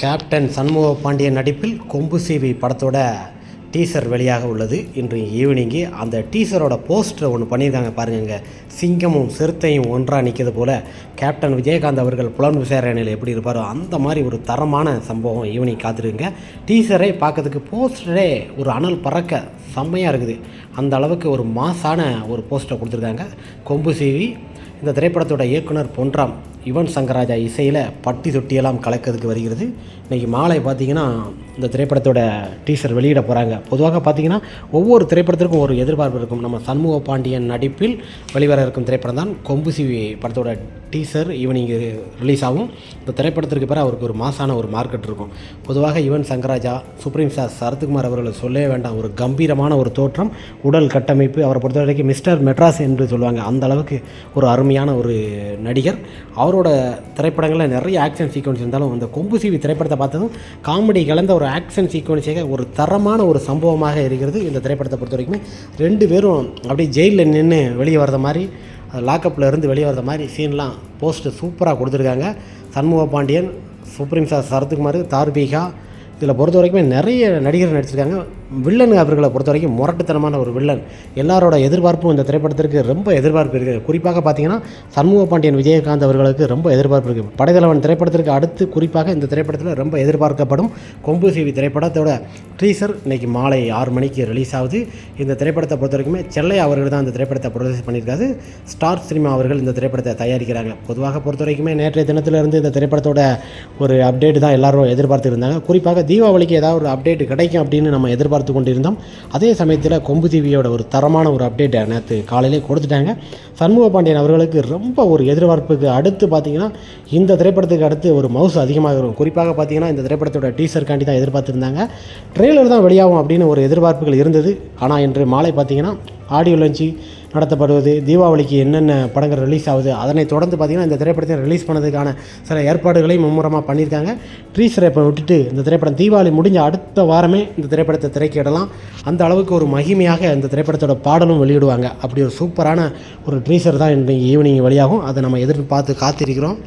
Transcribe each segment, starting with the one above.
Captain Shanmuga Pandian நடிப்பில் கொம்பு சீவி படத்தோட டீசர் வெளியாக உள்ளது. இன்று ஈவினிங்கு அந்த டீசரோட போஸ்டர் ஒன்று பண்ணியிருக்காங்க பாருங்க சிங்கமும் சிறுத்தையும் ஒன்றாக நிற்கிறது போல். கேப்டன் விஜயகாந்த் அவர்கள் புலன் விசாரணையில் எப்படி இருப்பாரோ அந்த மாதிரி ஒரு தரமான சம்பவம் ஈவினிங் காத்திருக்குங்க. டீசரே பார்க்கறதுக்கு போஸ்டரே ஒரு அனல் பறக்க செம்மையாக இருக்குது. அந்த அளவுக்கு ஒரு மாசான ஒரு போஸ்டர் கொடுத்துருக்காங்க. கொம்பு சீவி இந்த திரைப்படத்தோட இயக்குனர் பொன்ராம் யுவன் சங்கராஜா இசையில் பட்டி தொட்டியெல்லாம் கலக்கிறதுக்கு வருகிறது. இன்றைக்கி மாலை பார்த்திங்கன்னா இந்த திரைப்படத்தோட டீசர் வெளியிட போகிறாங்க பொதுவாக பார்த்தீங்கன்னா ஒவ்வொரு திரைப்படத்திற்கும் ஒரு எதிர்பார்ப்பு இருக்கும். நம்ம சண்முக பாண்டியன் நடிப்பில் வெளிவர இருக்கும் திரைப்படம் தான் கொம்பு சிவி படத்தோட டீசர் ஈவினிங் ரிலீஸ் ஆகும். இந்த திரைப்படத்திற்கு பிறகு அவருக்கு ஒரு மாசான ஒரு மார்க்கெட் இருக்கும். பொதுவாக யுவன் சங்கராஜா சுப்ரீம் ஸ்டார் சரத்குமார் அவர்களை சொல்லவே வேண்டாம். ஒரு கம்பீரமான ஒரு தோற்றம் உடல் கட்டமைப்பு அவரை பொறுத்த வரைக்கும் மிஸ்டர் மெட்ராஸ் என்று சொல்லுவாங்க. அந்த அளவுக்கு ஒரு அருமையான ஒரு நடிகர். அவரோட திரைப்படங்களில் நிறைய ஆக்ஷன் சீக்வன்ஸ் இருந்தாலும் அந்த கொம்பு சிவி திரைப்படத்தை பார்த்ததும் காமெடி கலந்த ஒரு ஆக்ஷன் சீக்வன்ஸாக ஒரு தரமான ஒரு சம்பவமாக இருக்கிறது இந்த திரைப்படத்தை பொறுத்த வரைக்குமே. ரெண்டு பேரும் அப்படியே ஜெயிலில் நின்று வெளியே வர்ற மாதிரி லாக்கப்பில் இருந்து வெளியே வர்ற மாதிரி சீன்லாம் போஸ்ட்டு சூப்பராக கொடுத்துருக்காங்க. சண்முக பாண்டியன் சுப்ரீம் சார் சரத்குமார் தார்பீகா இதில் பொறுத்த வரைக்குமே நிறைய நடிகர் நடிச்சிருக்காங்க. வில்லன் அவர்களை பொறுத்த வரைக்கும் முரட்டுத்தனமான ஒரு வில்லன். எல்லாரோட எதிர்பார்ப்பும் இந்த திரைப்படத்திற்கு ரொம்ப எதிர்பார்ப்பு இருக்குது. குறிப்பாக பார்த்தீங்கன்னா சண்முக பாண்டியன் விஜயகாந்த் அவர்களுக்கு ரொம்ப எதிர்பார்ப்பு இருக்குது. படைதளவன் திரைப்படத்திற்கு அடுத்து குறிப்பாக இந்த திரைப்படத்தில் ரொம்ப எதிர்பார்க்கப்படும் கொம்பு சிவி திரைப்படத்தோட ட்ரீசர் இன்னைக்கு மாலை ஆறு மணிக்கு ரிலீஸ் ஆகுது. இந்த திரைப்படத்தை பொறுத்த வரைக்குமே செல்லை அவர்கள் தான் இந்த திரைப்படத்தை ப்ரொடியூஸ் பண்ணியிருக்காரு. ஸ்டார் சினிமா அவர்கள் இந்த திரைப்படத்தை தயாரிக்கிறாங்க. பொதுவாக பொறுத்த வரைக்குமே நேற்றைய தினத்திலிருந்து இந்த திரைப்படத்தோட ஒரு அப்டேட் தான் எல்லோரும் எதிர்பார்த்து இருந்தாங்க குறிப்பாக தீபாவளிக்கு ஏதாவது ஒரு அப்டேட் கிடைக்கும் அப்படின்னு நம்ம எதிர்பார்த்து கொண்டிருந்தோம். அதே சமயத்தில் கொம்பு தீவியோட ஒரு தரமான ஒரு அப்டேட்டை நேற்று காலையிலே கொடுத்துட்டாங்க. சண்முக பாண்டியன் அவர்களுக்கு ரொம்ப ஒரு எதிர்பார்ப்புக்கு அடுத்து பார்த்தீங்கன்னா இந்த திரைப்படத்துக்கு அடுத்து ஒரு மவுஸ் அதிகமாக இருக்கும் குறிப்பாக பார்த்தீங்கன்னா இந்த திரைப்படத்தோட டீசர்காண்டி தான் எதிர்பார்த்துருந்தாங்க. ட்ரெய்லர் தான் வெளியாகும் அப்படின்னு ஒரு எதிர்பார்ப்புகள் இருந்தது. ஆனால் இன்று மாலை பார்த்தீங்கன்னா ஆடியோ லஞ்சி நடத்தப்படுவது தீபாவளிக்கு என்னென்ன படங்கள் ரிலீஸ் ஆகுது அதனை தொடர்ந்து பார்த்திங்கன்னா இந்த திரைப்படத்தை ரிலீஸ் பண்ணதுக்கான சில ஏற்பாடுகளையும் மும்முரமாக பண்ணியிருக்காங்க. ட்ரீசரை இப்போ விட்டுட்டு இந்த திரைப்படம் தீபாவளி முடிஞ்ச அடுத்த வாரமே இந்த திரைப்படத்தை திரைக்கிடலாம். அந்த அளவுக்கு ஒரு மகிமையாக இந்த திரைப்படத்தோட பாடலும் வெளியிடுவாங்க. அப்படி ஒரு சூப்பரான ஒரு ட்ரீசர் தான் இன்றைக்கு ஈவினிங் வெளியாகும் அதை நம்ம எதிர்பார்த்து காத்திருக்கிறோம்.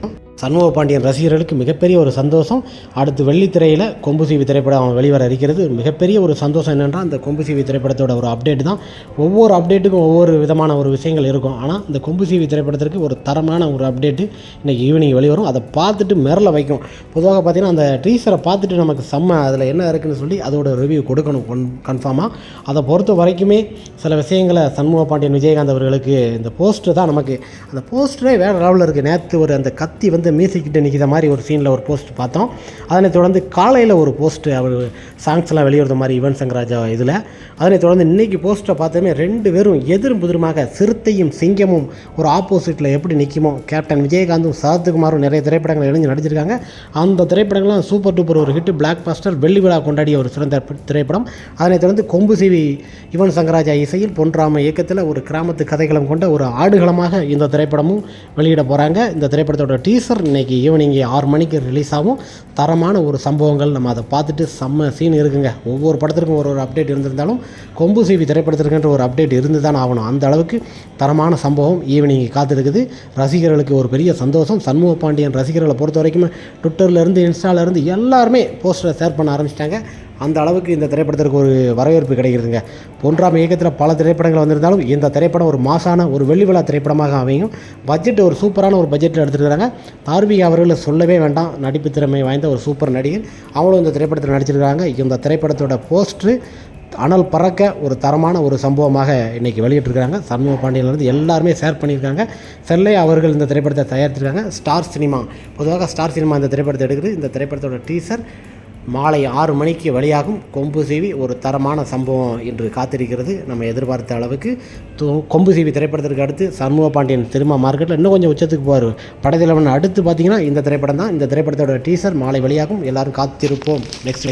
சண்முக பாண்டியன் ரசிகர்களுக்கு மிகப்பெரிய ஒரு சந்தோஷம். அடுத்து வெள்ளித்திரையில் கொம்பு சீவி திரைப்படம் அவன் வெளிவர இருக்கிறது. மிகப்பெரிய ஒரு சந்தோஷம் என்னென்னா அந்த கொம்பு சீவி திரைப்படத்தோட ஒரு அப்டேட் தான். ஒவ்வொரு அப்டேட்டுக்கும் ஒவ்வொரு விதமான ஒரு விஷயங்கள் இருக்கும். ஆனால் இந்த கொம்பு சீவி திரைப்படத்திற்கு ஒரு தரமான ஒரு அப்டேட்டு இன்றைக்கி ஈவினிங் வெளிவரும். அதை பார்த்துட்டு மிரள வைக்கும். பொதுவாக பார்த்திங்கன்னா அந்த டீசரை பார்த்துட்டு நமக்கு செம்ம அதில் என்ன இருக்குதுன்னு சொல்லி அதோட ரிவ்யூ கொடுக்கணும். கொன் கன்ஃபார்மாக அதை பொறுத்த வரைக்குமே சில விஷயங்களை சண்முக பாண்டியன் விஜயகாந்த் அவர்களுக்கு இந்த போஸ்டர் தான் நமக்கு. அந்த போஸ்டரே வேறு லெவலில் இருக்குது நேற்று ஒரு அந்த கத்தி வந்து மியூசிக்கிட்ட நிற்கிற மாதிரி ஒரு சீனில் ஒரு போஸ்ட் பார்த்தோம். அதனை தொடர்ந்து காலையில் ஒரு போஸ்ட்டு அவர் சாங்ஸ்லாம் வெளியிடுற மாதிரி யுவன் சங்கராஜா இதில். அதனைத் தொடர்ந்து இன்றைக்கி போஸ்ட்டை பார்த்தோமே ரெண்டு பேரும் எதிரும் புதிருமாக சிறுத்தையும் சிங்கமும் ஒரு ஆப்போசிட்டில் எப்படி நிற்குமோ கேப்டன் விஜயகாந்தும் சரத்குமாரும் நிறைய திரைப்படங்கள் இணைஞ்சு நடிச்சிருக்காங்க. அந்த திரைப்படங்கள்லாம் சூப்பர் டூப்பர் ஒரு ஹிட் பிளாக் பாஸ்டர் வெள்ளி விழா கொண்டாடிய ஒரு சிறந்த திரைப்படம். அதனைத் தொடர்ந்து கொம்பு சிவி யுவன் சங்கராஜா இசையில் பொன்ராம இயக்கத்தில் ஒரு கிராமத்து கதைகளம் கொண்ட ஒரு ஆடுகளமாக இந்த திரைப்படமும் வெளியிட போகிறாங்க இந்த திரைப்படத்தோட டீசர் இன்னைக்கு ஈவினிங் ஆறு மணிக்கு ரிலீஸ் ஆகும். தரமான ஒரு சம்பவங்கள் நம்ம அதை பார்த்துட்டு செம்ம சீன் இருக்குங்க. ஒவ்வொரு படத்திற்கும் ஒரு ஒரு அப்டேட் இருந்திருந்தாலும் கொம்பு சிவி திரைப்படத்திற்குன்ற ஒரு அப்டேட் இருந்து தான் ஆகணும். அந்த அளவுக்கு தரமான சம்பவம் ஈவினிங் காத்திருக்குது. ரசிகர்களுக்கு ஒரு பெரிய சந்தோஷம். சண்முக பாண்டியன் ரசிகர்களை பொறுத்த வரைக்கும் ட்விட்டர்லேருந்து இன்ஸ்டாலேருந்து எல்லாருமே போஸ்டரை ஷேர் பண்ண ஆரம்பிச்சிட்டாங்க. அந்த அளவுக்கு இந்த திரைப்படத்திற்கு ஒரு வரவேற்பு கிடைக்கிறதுங்க. பொன்றாம் இயக்கத்தில் பல திரைப்படங்கள் வந்திருந்தாலும் இந்த திரைப்படம் ஒரு மாசான ஒரு வெள்ளி விழா திரைப்படமாக அமையும். பட்ஜெட் ஒரு சூப்பரான ஒரு பட்ஜெட்டில் எடுத்துருக்காங்க தார்விகா அவர்களை சொல்லவே வேண்டாம். நடிப்பு திறமை வாய்ந்த ஒரு சூப்பர் நடிகர். அவங்களும் இந்த திரைப்படத்தில் நடிச்சிருக்காங்க இந்த திரைப்படத்தோட போஸ்ட்ரு அனல் பறக்க ஒரு தரமான ஒரு சம்பவமாக இன்றைக்கி வெளியிட்டிருக்காங்க சண்முக பாண்டியன்லேருந்து எல்லாருமே ஷேர் பண்ணியிருக்காங்க. செல்லை அவர்கள் இந்த திரைப்படத்தை தயாரித்திருக்காங்க. Star Cinema. பொதுவாக ஸ்டார் சினிமா இந்த திரைப்படத்தை எடுக்குது. இந்த திரைப்படத்தோட டீசர் மாலை ஆறு மணிக்கு வெளியாகும் கொம்பு சீவி ஒரு தரமான சம்பவம் இன்று காத்திருக்கிறது. நம்ம எதிர்பார்த்த அளவுக்கு கொம்பு சீவி திரைப்படத்திற்கு அடுத்து சண்முக பாண்டியன் சினிமா மார்க்கெட்டில் இன்னும் கொஞ்சம் உச்சத்துக்கு போவார். படத்திலவன் அடுத்து பார்த்தீங்கன்னா இந்த திரைப்படம் தான். இந்த திரைப்படத்தோட டீசர் மாலை வெளியாகும் எல்லாரும் காத்திருப்போம். நெக்ஸ்ட்